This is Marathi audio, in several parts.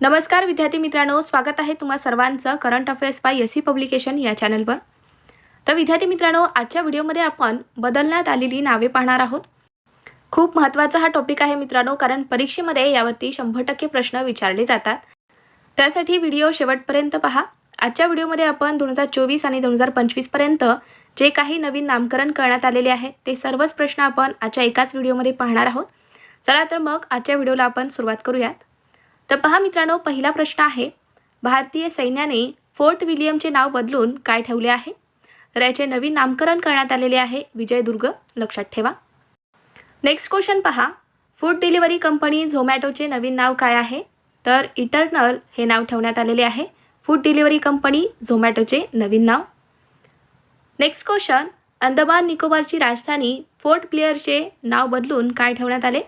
नमस्कार विद्यार्थी मित्रांनो स्वागत आहे तुम्हा सर्वांचं current affairs by S C publication या चॅनलवर. तर विद्यार्थी मित्रांनो आजच्या व्हिडिओमध्ये आपण बदलण्यात आलेली नावे पाहणार आहोत. खूप महत्त्वाचा हा टॉपिक आहे मित्रांनो कारण परीक्षेमध्ये यावरती शंभर टक्के प्रश्न विचारले जातात. त्यासाठी व्हिडिओ शेवटपर्यंत पहा. आजच्या व्हिडिओमध्ये आपण दोन हजार चोवीस आणि दोन हजार पंचवीसपर्यंत जे काही नवीन नामकरण करण्यात आलेले आहे ते सर्वच प्रश्न आपण आजच्या एकाच व्हिडिओमध्ये पाहणार आहोत. चला तर मग आजच्या व्हिडिओला आपण सुरुवात करूयात. तर पहा मित्रांनो पहिला प्रश्न आहे भारतीय सैन्याने फोर्ट विलियमचे नाव बदलून काय ठेवले आहे? तर याचे नवीन नामकरण करण्यात आलेले आहे विजयदुर्ग लक्षात ठेवा. नेक्स्ट क्वेश्चन पहा फूड डिलिव्हरी कंपनी झोमॅटोचे नवीन नाव काय आहे? तर इटर्नल हे नाव ठेवण्यात आलेले आहे फूड डिलिव्हरी कंपनी झोमॅटोचे नवीन नाव. नेक्स्ट क्वेश्चन अंदमान निकोबारची राजधानी फोर्ट ब्लेअरचे नाव बदलून काय ठेवण्यात आले?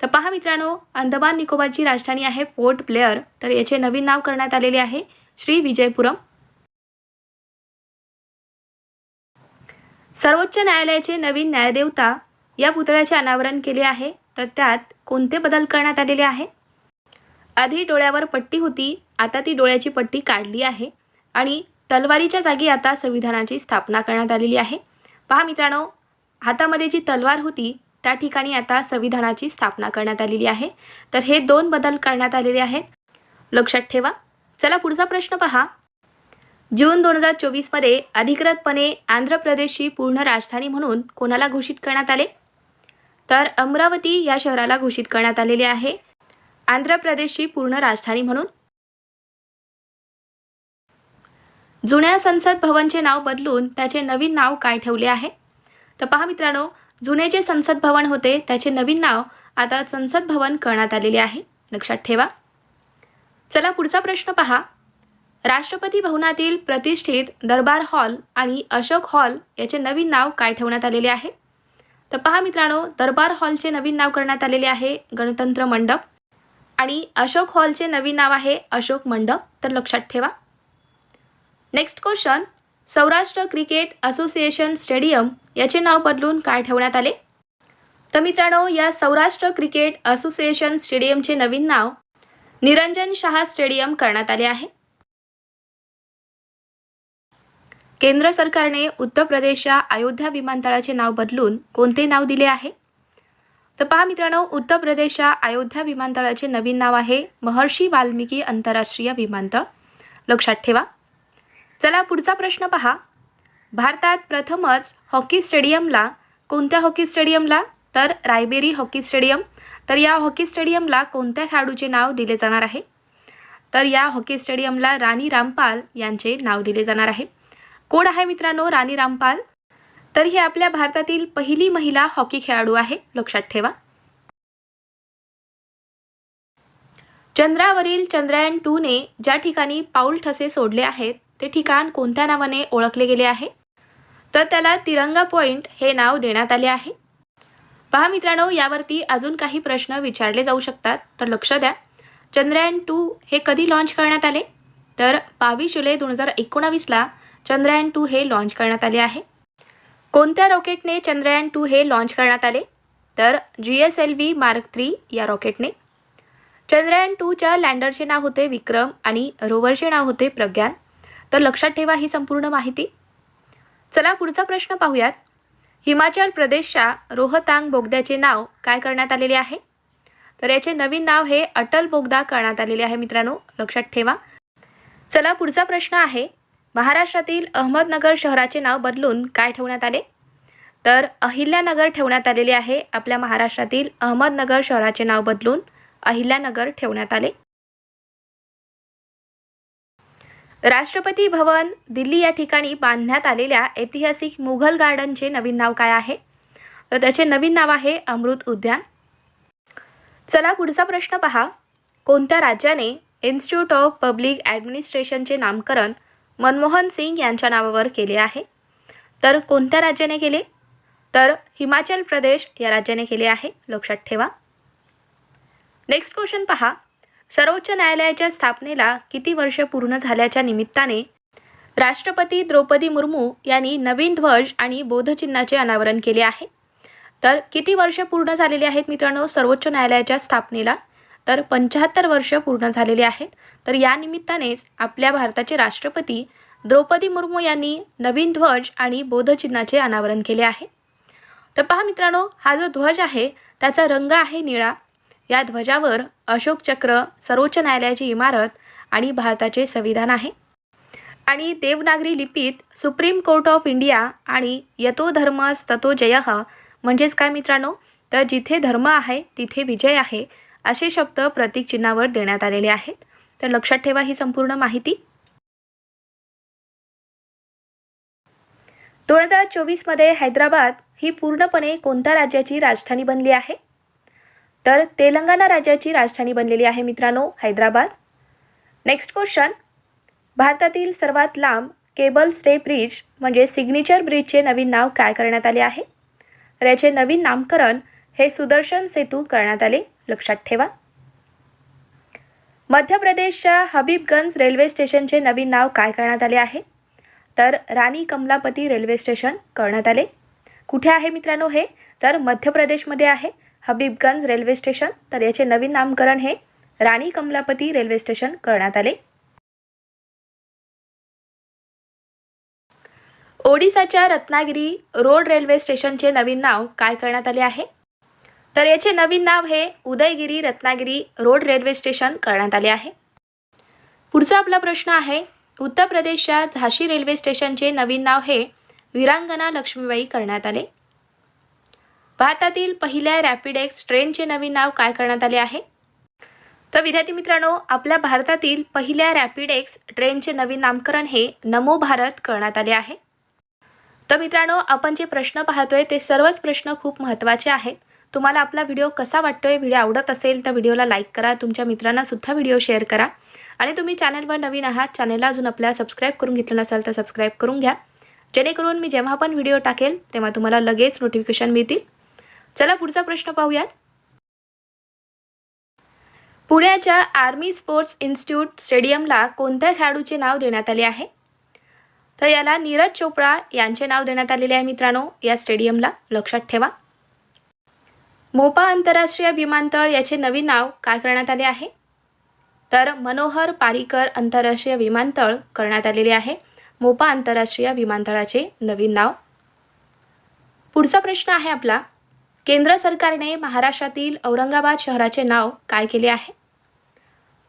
तर पहा मित्रांनो अंदमान निकोबारची राजधानी आहे फोर्ट ब्लेअर. तर याचे नवीन नाव करण्यात आलेले आहे श्री विजयपुरम. सर्वोच्च न्यायालयाचे नवीन न्यायदेवता या पुतळ्याचे अनावरण केले आहे. तर त्यात कोणते बदल करण्यात आलेले आहे? आधी डोळ्यावर पट्टी होती आता ती डोळ्याची पट्टी काढली आहे आणि तलवारीच्या जागी आता संविधानाची स्थापना करण्यात आलेली आहे. पहा मित्रांनो हातामध्ये जी तलवार होती त्या ठिकाणी आता संविधानाची स्थापना करण्यात आलेली आहे. तर हे दोन बदल करण्यात आलेले आहेत. लक्षात ठेवा. चला पुढचा प्रश्न पहा. जून दोन हजार चोवीसमध्ये अधिकृतपणे आंध्र प्रदेशची पूर्ण राजधानी म्हणून कोणाला घोषित करण्यात आले? तर अमरावती या शहराला घोषित करण्यात आलेले आहे. आंध्र प्रदेशची पूर्ण राजधानी म्हणून. जुन्या संसद भवनचे नाव बदलून त्याचे नवीन नाव काय ठेवले आहे? तर पहा मित्रांनो जुने जे संसद भवन होते त्याचे नवीन नाव आता संसद भवन करण्यात आलेले आहे. लक्षात ठेवा. चला पुढचा प्रश्न पहा. राष्ट्रपती भवनातील प्रतिष्ठित दरबार हॉल आणि अशोक हॉल याचे नवीन नाव काय ठेवण्यात आलेले आहे? तर पहा मित्रांनो दरबार हॉलचे नवीन नाव करण्यात आलेले आहे गणतंत्र मंडप आणि अशोक हॉलचे नवीन नाव आहे अशोक मंडप. तर लक्षात ठेवा. Next question Saurashtra cricket association stadium याचे नाव बदलून काय ठेवण्यात आले? तर मित्रांनो या सौराष्ट्र क्रिकेट असोसिएशन स्टेडियमचे नवीन नाव निरंजन शहा स्टेडियम करण्यात आले आहे. केंद्र सरकारने उत्तर प्रदेशच्या अयोध्या विमानतळाचे नाव बदलून कोणते नाव दिले आहे? तर पहा मित्रांनो उत्तर प्रदेशच्या अयोध्या विमानतळाचे नवीन नाव आहे महर्षी वाल्मिकी आंतरराष्ट्रीय विमानतळ. लक्षात ठेवा. चला पुढचा प्रश्न पहा. भारतात प्रथमच हॉकी स्टेडियमला कोणत्या हॉकी स्टेडियमला? तर रायबेरी हॉकी स्टेडियम. तर या हॉकी स्टेडियमला कोणत्या खेळाडूचे नाव दिले जाणार आहे? तर या हॉकी स्टेडियमला राणी रामपाल यांचे नाव दिले जाणार आहे. कोण आहे मित्रांनो राणी रामपाल? तर ही आपल्या भारतातील पहिली महिला हॉकी खेळाडू आहे. लक्षात ठेवा. चंद्रावरील चंद्रयान टूने ज्या ठिकाणी पाऊल ठसे सोडले आहेत ते ठिकाण कोणत्या नावाने ओळखले गेले आहे? तर त्याला तिरंगा पॉईंट हे नाव देण्यात आले आहे. पहा मित्रांनो यावरती अजून काही प्रश्न विचारले जाऊ शकतात. तर लक्ष द्या. चंद्रयान टू हे कधी लॉन्च करण्यात आले? तर बावीस जुलै दोन हजार एकोणावीसला चंद्रयान टू हे लॉन्च करण्यात आले आहे. कोणत्या रॉकेटने चंद्रयान टू हे लॉन्च करण्यात आले? तर G S L V mark three या रॉकेटने. चंद्रयान टूच्या लँडरचे नाव होते विक्रम आणि रोवरचे नाव होते प्रज्ञान. तर लक्षात ठेवा ही संपूर्ण माहिती. चला पुढचा प्रश्न पाहूयात. हिमाचल प्रदेशच्या रोहतांग बोगद्याचे नाव काय करण्यात आलेले आहे? तर याचे नवीन नाव हे अटल बोगदा करण्यात आलेले आहे मित्रांनो लक्षात ठेवा. चला पुढचा प्रश्न आहे महाराष्ट्रातील अहमदनगर शहराचे नाव बदलून काय ठेवण्यात आले? तर अहिल्यानगर ठेवण्यात आलेले आहे आपल्या महाराष्ट्रातील अहमदनगर शहराचे नाव बदलून अहिल्यानगर ठेवण्यात आले. राष्ट्रपती भवन दिल्ली या ठिकाणी बांधण्यात आलेल्या ऐतिहासिक मुघल गार्डनचे नवीन नाव काय आहे? तर त्याचे नवीन नाव आहे अमृत उद्यान. चला पुढचा प्रश्न पहा. कोणत्या राज्याने इन्स्टिट्यूट ऑफ पब्लिक ॲडमिनिस्ट्रेशनचे नामकरण मनमोहन सिंग यांच्या नावावर केले आहे? तर कोणत्या राज्याने केले? तर हिमाचल प्रदेश या राज्याने केले आहे. लक्षात ठेवा. नेक्स्ट क्वेश्चन पहा. सर्वोच्च न्यायालयाच्या स्थापनेला किती वर्ष पूर्ण झाल्याच्या निमित्ताने राष्ट्रपती द्रौपदी मुर्मू यांनी नवीन ध्वज आणि बोधचिन्हाचे अनावरण केले आहे. तर किती वर्ष पूर्ण झालेली आहेत मित्रांनो सर्वोच्च न्यायालयाच्या स्थापनेला? तर पंच्याहत्तर वर्ष पूर्ण झालेली आहेत. तर या निमित्तानेच आपल्या भारताचे राष्ट्रपती द्रौपदी मुर्मू यांनी नवीन ध्वज आणि बोधचिन्हाचे अनावरण केले आहे. तर पहा मित्रांनो हा जो ध्वज आहे त्याचा रंग आहे निळा. या ध्वजावर अशोक चक्र सर्वोच्च न्यायालयाची इमारत आणि भारताचे संविधान आहे. आणि देवनागरी लिपीत सुप्रीम कोर्ट ऑफ इंडिया आणि यतो धर्मस ततो जय म्हणजेच काय मित्रांनो? तर जिथे धर्म आहे तिथे विजय आहे असे शब्द प्रतीक चिन्हावर देण्यात आलेले आहेत. तर लक्षात ठेवा ही संपूर्ण माहिती. दोन हजार चोवीसमध्ये हैदराबाद ही पूर्णपणे कोणत्या राज्याची राजधानी बनली आहे? तर तेलंगणा राज्याची राजधानी बनलेली आहे मित्रांनो हैदराबाद. नेक्स्ट क्वेश्चन भारतातील सर्वात लांब केबल स्टे ब्रिज म्हणजे सिग्नेचर ब्रिजचे नवीन नाव काय करण्यात आले आहे? तर याचे नवीन नामकरण हे सुदर्शन सेतू करण्यात आले. लक्षात ठेवा. मध्य प्रदेशच्या हबीबगंज रेल्वे स्टेशनचे नवीन नाव काय करण्यात आले आहे? तर राणी कमलापती रेल्वे स्टेशन करण्यात आले. कुठे आहे मित्रांनो हे? तर मध्य प्रदेशमध्ये आहे. Habibganj railway station. तर याचे नवीन नामकरण हे राणी कमलापती रेल्वे स्टेशन करण्यात आले. ओडिसाच्या रत्नागिरी रोड रेल्वे स्टेशनचे नवीन नाव काय करण्यात आले आहे? तर याचे नवीन नाव हे Udaygiri Ratnagiri road railway station करण्यात आले आहे. पुढचा आपला प्रश्न आहे उत्तर प्रदेशच्या झाशी रेल्वे स्टेशनचे नवीन नाव हे वीरांगना लक्ष्मीबाई करण्यात आले. भारतातील पहिल्या रॅपिडेक्स ट्रेनचे नवीन नाव काय करण्यात आले आहे? तर विद्यार्थी मित्रांनो आपल्या भारतातील पहिल्या रॅपिडेक्स ट्रेनचे नवीन नामकरण हे नमो भारत करण्यात आले आहे. तर मित्रांनो आपण जे प्रश्न पाहतोय ते सर्वच प्रश्न खूप महत्त्वाचे आहेत. तुम्हाला आपला व्हिडिओ कसा वाटतोय व्हिडिओ आवडत असेल तर व्हिडिओला लाईक करा तुमच्या मित्रांनासुद्धा व्हिडिओ शेअर करा. आणि तुम्ही चॅनलवर नवीन आहात चॅनलला अजून आपल्या सबस्क्राईब करून घेतलं नसाल तर सबस्क्राईब करून घ्या. जेणेकरून मी जेव्हा पण व्हिडिओ टाकेल तेव्हा तुम्हाला लगेच नोटिफिकेशन मिळतील. चला पुढचा प्रश्न पाहूयात. पुण्याच्या आर्मी स्पोर्ट्स इन्स्टिट्यूट स्टेडियमला कोणत्या खेळाडूचे नाव देण्यात आले आहे? तर याला नीरज चोप्रा यांचे नाव देण्यात आलेले आहे मित्रांनो या स्टेडियमला. लक्षात ठेवा. मोपा आंतरराष्ट्रीय विमानतळ याचे नवीन नाव काय करण्यात आले आहे? तर मनोहर पारीकर आंतरराष्ट्रीय विमानतळ करण्यात आलेले आहे. मोपा आंतरराष्ट्रीय विमानतळाचे नवीन नाव. पुढचा प्रश्न आहे आपला. केंद्र सरकारने महाराष्ट्रातील औरंगाबाद शहराचे नाव काय केले आहे?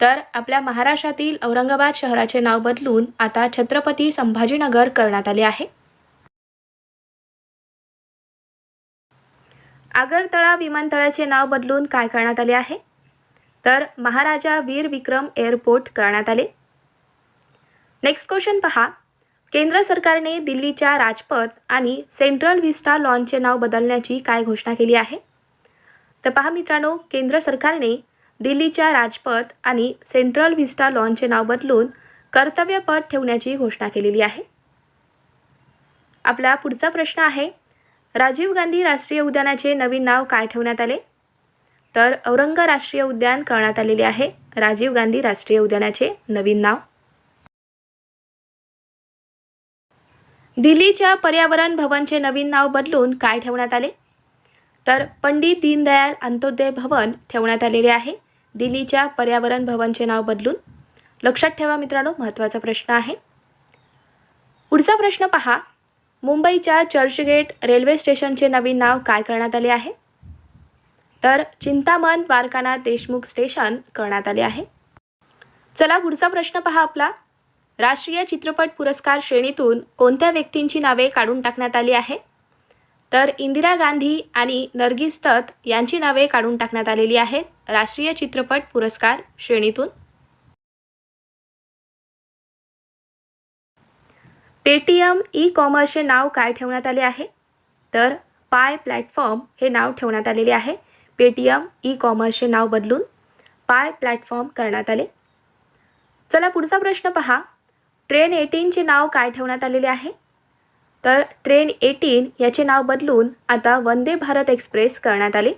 तर आपल्या महाराष्ट्रातील औरंगाबाद शहराचे नाव बदलून आता छत्रपती संभाजीनगर करण्यात आले आहे. आगरतळा विमानतळाचे नाव बदलून काय करण्यात आले आहे? तर महाराजा वीर विक्रम एअरपोर्ट करण्यात आले. नेक्स्ट क्वेश्चन पहा. केंद्र सरकारने दिल्लीच्या राजपथ आणि सेंट्रल व्हिस्टा लॉनचे नाव बदलण्याची काय घोषणा केली आहे? तर पहा मित्रांनो केंद्र सरकारने दिल्लीच्या राजपथ आणि सेंट्रल व्हिस्टा लॉनचे नाव बदलून कर्तव्यपथ ठेवण्याची घोषणा केलेली आहे. आपला पुढचा प्रश्न आहे राजीव गांधी राष्ट्रीय उद्यानाचे नवीन नाव काय ठेवण्यात आले? तर औरंग राष्ट्रीय उद्यान करण्यात आलेले आहे राजीव गांधी राष्ट्रीय उद्यानाचे नवीन नाव. दिल्लीच्या पर्यावरण भवनचे नवीन नाव बदलून काय ठेवण्यात आले? तर पंडित दीनदयाल अंत्योदय भवन ठेवण्यात आलेले आहे. दिल्लीच्या पर्यावरण भवनचे नाव बदलून. लक्षात ठेवा मित्रांनो महत्त्वाचा प्रश्न आहे. पुढचा प्रश्न पहा. मुंबईच्या चर्चगेट रेल्वे स्टेशनचे नवीन नाव काय करण्यात आले आहे? तर चिंतामण द्वारकानाथ देशमुख स्टेशन करण्यात आले आहे. चला पुढचा प्रश्न पहा आपला. राष्ट्रीय चित्रपट पुरस्कार श्रेणीतून कोणत्या व्यक्तींची नावे काढून टाकण्यात आली आहे? तर इंदिरा गांधी आणि नर्गिस दत्त यांची नावे काढून टाकण्यात आलेली आहेत राष्ट्रीय चित्रपट पुरस्कार श्रेणीतून. पेटीएम ई कॉमर्सचे नाव काय ठेवण्यात आले आहे? तर पाय प्लॅटफॉर्म हे नाव ठेवण्यात आलेले आहे. पेटीएम ई कॉमर्सचे नाव बदलून पाय प्लॅटफॉर्म करण्यात आले. चला पुढचा प्रश्न पहा. ट्रेन एटीनचे नाव काय ठेवण्यात आलेले आहे? तर ट्रेन एटीन याचे नाव बदलून आता वंदे भारत एक्सप्रेस करण्यात आले.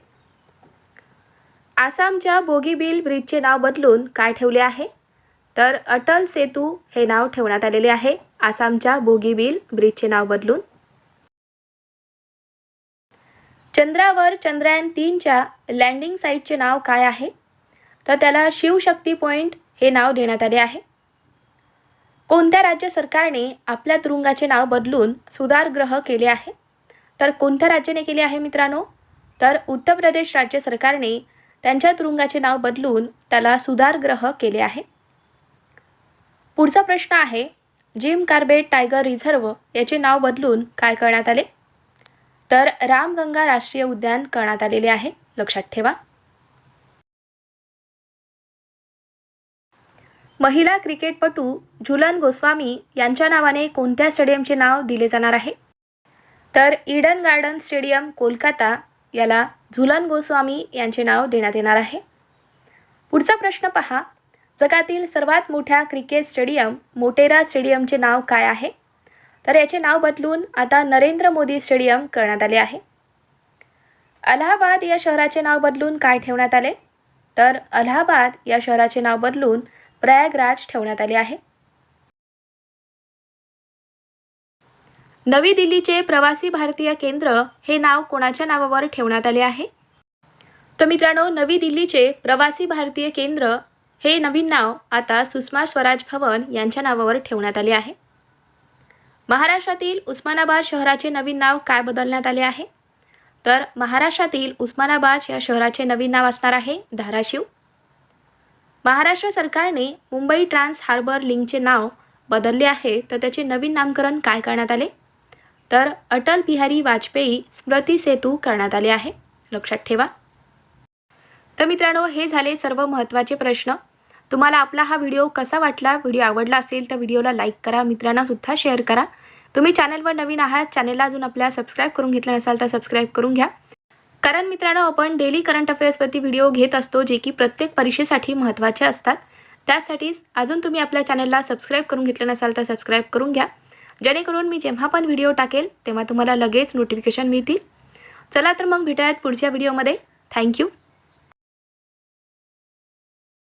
आसामच्या बोगीबिल ब्रिजचे नाव बदलून काय ठेवले आहे? तर अटल सेतू हे नाव ठेवण्यात आलेले आहे. आसामच्या बोगीबिल ब्रिजचे नाव बदलून. चंद्रावर चंद्रयान तीनच्या लँडिंग साईटचे नाव काय आहे? तर त्याला शिवशक्ती पॉईंट हे नाव देण्यात आले आहे. कोणत्या राज्य सरकारने आपल्या तुरुंगाचे नाव बदलून सुधारग्रह केले आहे? तर कोणत्या राज्याने केले आहे मित्रांनो? तर उत्तर प्रदेश राज्य सरकारने त्यांच्या तुरुंगाचे नाव बदलून त्याला सुधारग्रह केले आहे. पुढचा प्रश्न आहे जिम कार्बेट टायगर रिझर्व याचे नाव बदलून काय करण्यात आले? तर रामगंगा राष्ट्रीय उद्यान करण्यात आलेले आहे. लक्षात ठेवा. महिला क्रिकेटपटू झुलन गोस्वामी यांच्या नावाने कोणत्या स्टेडियमचे नाव दिले जाणार आहे? तर इडन गार्डन स्टेडियम कोलकाता याला झुलन गोस्वामी यांचे नाव देण्यात येणार आहे. पुढचा प्रश्न पहा. जगातील सर्वात मोठ्या क्रिकेट स्टेडियम मोटेरा स्टेडियमचे नाव काय आहे? तर याचे नाव बदलून आता नरेंद्र मोदी स्टेडियम करण्यात आले आहे. अलाहाबाद या शहराचे नाव बदलून काय ठेवण्यात आले? तर अलाहाबाद या शहराचे नाव बदलून प्रयागराज ठेवण्यात आले आहे. नवी दिल्लीचे प्रवासी भारतीय केंद्र हे नाव कोणाच्या नावावर ठेवण्यात आले आहे? तर मित्रांनो नवी दिल्लीचे प्रवासी भारतीय केंद्र हे नवीन नाव आता सुषमा स्वराज भवन यांच्या नावावर ठेवण्यात आले आहे. महाराष्ट्रातील उस्मानाबाद शहराचे नवीन नाव काय बदलण्यात आले आहे? तर महाराष्ट्रातील उस्मानाबाद या शहराचे नवीन नाव असणार आहे धाराशिव. महाराष्ट्र सरकारने मुंबई ट्रान्स हार्बर लिंकचे नाव बदलले आहे. तर त्याचे नवीन नामकरण काय करण्यात आले? तर अटल बिहारी वाजपेयी स्मृती सेतू करण्यात आले आहे. लक्षात ठेवा. तर मित्रांनो हे झाले सर्व महत्त्वाचे प्रश्न. तुम्हाला आपला हा व्हिडिओ कसा वाटला? व्हिडिओ आवडला असेल तर व्हिडिओला लाईक करा मित्रांनासुद्धा शेअर करा. तुम्ही चॅनलवर नवीन आहात चॅनलला अजून आपल्या सबस्क्राईब करून घेतला नसाल तर सबस्क्राईब करून घ्या. कारण मित्रांनो आपण डेली करंट अफेअर्सवरती व्हिडिओ घेत असतो जे की प्रत्येक परीक्षेसाठी महत्त्वाचे असतात. त्यासाठीच अजून तुम्ही आपल्या चॅनलला सबस्क्राईब करून घेतलं नसाल तर सबस्क्राईब करून घ्या. जेणेकरून मी जेव्हा पण व्हिडिओ टाकेल तेव्हा तुम्हाला लगेच नोटिफिकेशन मिळतील. चला तर मग भेटूयात पुढच्या व्हिडिओमध्ये थँक्यू